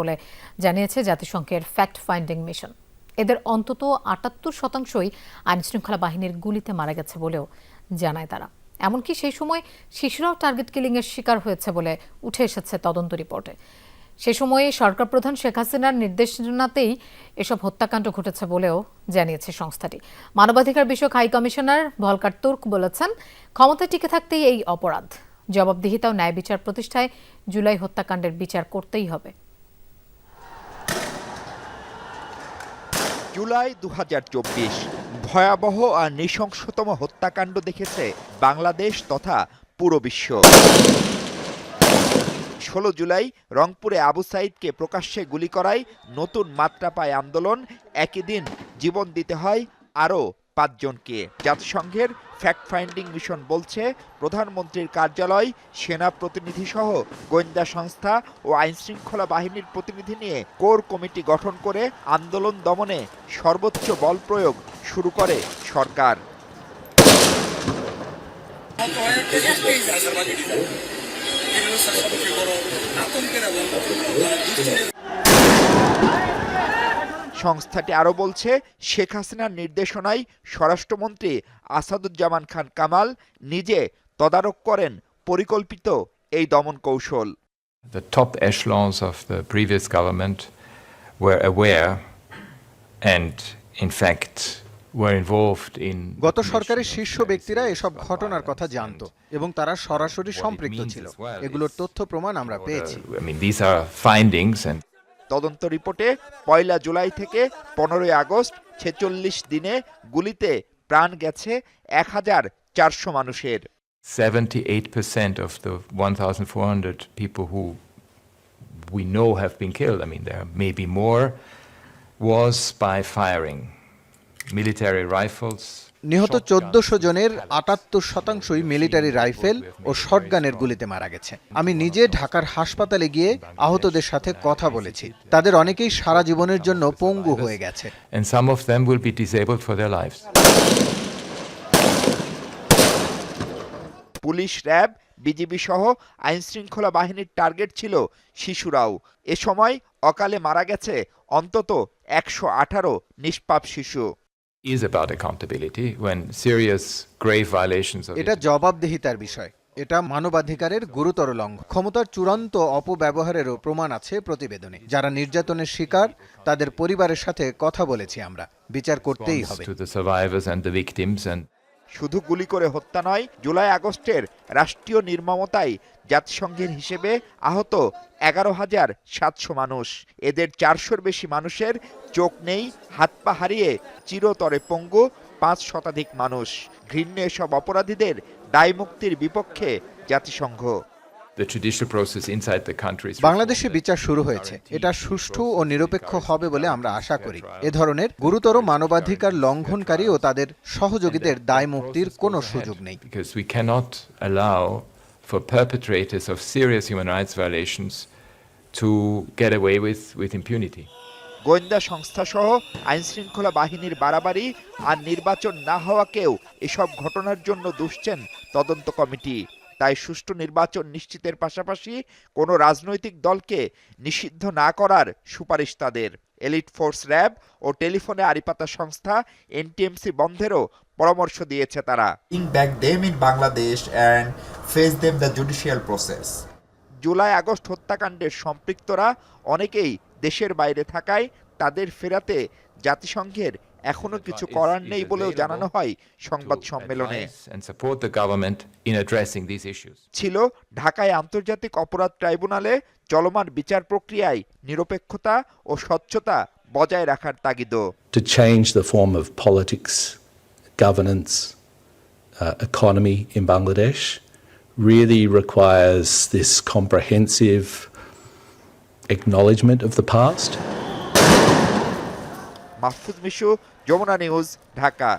বলে জানিয়েছে জাতিসংঘের ফ্যাক্ট ফাইন্ডিং মিশন। এদের অন্তত আটাত্তর শতাংশই আইন শৃঙ্খলা বাহিনীর গুলিতে মারা গেছে বলেও জানায় তারা। এমনকি সেই সময় শিশুরাও টার্গেট কিলিং এর শিকার হয়েছে বলে উঠে এসেছে তদন্ত রিপোর্টে। সে সময়ে সরকার প্রধান শেখ হাসিনার নির্দেশনাতেই এসব হত্যাকাণ্ড ঘটেছে বলেও জানিয়েছে সংস্থাটি। মানবাধিকার বিষয়ক হাই কমিশনার ভলকার তুর্ক বলেছেন, ক্ষমতায় টিকে থাকতেই এই অপরাধ। জবাবদিহিতা ও ন্যায় বিচার প্রতিষ্ঠায় জুলাই হত্যাকাণ্ডের বিচার করতেই হবে। জুলাই দু হাজার চব্বিশ। ভয়াবহ আর নৃশংসতম হত্যাকাণ্ড দেখেছে বাংলাদেশ তথা পুরো বিশ্ব। ষোলো জুলাই রংপুরে আবু সাইদকে প্রকাশ্যে গুলি করায় নতুন মাত্রা পায় আন্দোলন। একই দিন জীবন দিতে হয় আরও পাঁচজনকে। জাতিসংঘের ফ্যাক্ট ফাইন্ডিং মিশন বলছে, প্রধানমন্ত্রীর কার্যালয়, সেনা প্রতিনিধি সহ গোয়েন্দা সংস্থা ও আইনশৃঙ্খলা বাহিনীর প্রতিনিধি নিয়ে কোর কমিটি গঠন করে আন্দোলন দমনে সর্বোচ্চ বল প্রয়োগ শুরু করে সরকার। সংস্থাটি আরও বলছে শেখ হাসিনার নির্দেশনায় স্বরাষ্ট্রমন্ত্রী আসাদুজ্জামান খান কামাল নিজে তদারক করেন পরিকল্পিত এই দমন কৌশল The top echelons of the previous government were aware and, in fact, were involved in. the গত সরকারের শীর্ষ ব্যক্তিরা এসব ঘটনার কথা. জানত এবং তারা সরাসরি সম্পৃক্ত ছিল এগুলোর তথ্য প্রমাণ আমরা পেয়েছি তদন্ত রিপোর্টে পয়লা জুলাই থেকে পনেরোই আগস্ট ছেচল্লিশ দিনে গুলিতে প্রাণ গেছে এক হাজার চারশো মানুষের। Seventy eight percent of the one thousand four hundred people who we know have been kill I mean they may be more was by military rifles নিহত চোদ্দশো জনের আটাত্তর শতাংশই মিলিটারি রাইফেল ও শটগানের গুলিতে মারা গেছে। আমি নিজে ঢাকার হাসপাতালে গিয়ে আহতদের সাথে কথা বলেছি। তাদের অনেকেই সারা জীবনের জন্য পঙ্গু হয়ে গেছে। পুলিশ র্যাব বিজিবি সহ আইনশৃঙ্খলা বাহিনীর টার্গেট ছিল শিশুরাও। এ সময় অকালে মারা গেছে অন্তত একশো আঠারো নিষ্পাপ শিশু। Is about accountability when serious, grave violations of এটা জবাবদিহিতার বিষয়। এটা মানবাধিকারের গুরুতর লঙ্ঘন। ক্ষমতার চূড়ান্ত অপব্যবহারেরও প্রমাণ আছে প্রতিবেদনে। যারা নির্যাতনের শিকার তাদের পরিবারের সাথে কথা বলেছি আমরা। বিচার করতেই হবে। শুধু গুলি করে হত্যা নয়, জুলাই আগস্টের রাষ্ট্রীয় নির্মমতায় জাতিসংঘের হিসেবে আহত এগারো হাজার সাতশো মানুষ। এদের চারশোর বেশি মানুষের চোখ নেই, হাত পা হারিয়ে চিরতরে পঙ্গু, পাঁচ শতাধিক মানুষ। ঘৃণ্য এসব অপরাধীদের দায়মুক্তির বিপক্ষে জাতিসংঘ। The judicial process inside the countries. বাংলাদেশে বিচার শুরু হয়েছে এটা সুষ্ঠু ও নিরপেক্ষ হবে বলে আমরা আশা করি এ ধরনের গুরুতর মানবাধিকার লঙ্ঘনকারী ও তাদের সহযোগীদের দায় মুক্তির কোনো সুযোগ নেই Because we cannot allow for perpetrators of serious human rights violations to get away with, with impunity. গোয়েন্দা সংস্থা সহ আইনশৃঙ্খলা বাহিনীর বাড়াবাড়ি আর নির্বাচন না হওয়াকেও এসব ঘটনার জন্য দুষছেন তদন্ত কমিটি তাই সুষ্ঠু নির্বাচন নিশ্চিতের পাশাপাশি কোনো রাজনৈতিক দলকে নিষিদ্ধ না করার সুপারিশ তাদের এলিট ফোর্স র্যাব ও টেলিফোনে আড়িপাতা সংস্থা এনটিএমসি বন্ধেরও পরামর্শ দিয়েছে তারা bring back them in Bangladesh and face them the judicial process. July August হত্যাকাণ্ডের সম্পৃক্তরা অনেকেই দেশের বাইরে থাকায় তাদের ফেরাতে জাতিসংঘের এখনও কিছু করার নেই বলেও জানানো হয় সংবাদ সম্মেলনে। ছিল ঢাকায় আন্তর্জাতিক অপরাধ ট্রাইব্যুনালে চলমান বিচার প্রক্রিয়ায় নিরপেক্ষতা ও স্বচ্ছতা বজায় রাখার তাগিদ really requires this comprehensive acknowledgement of. Mahfuz Mishu Jamuna news Dhaka.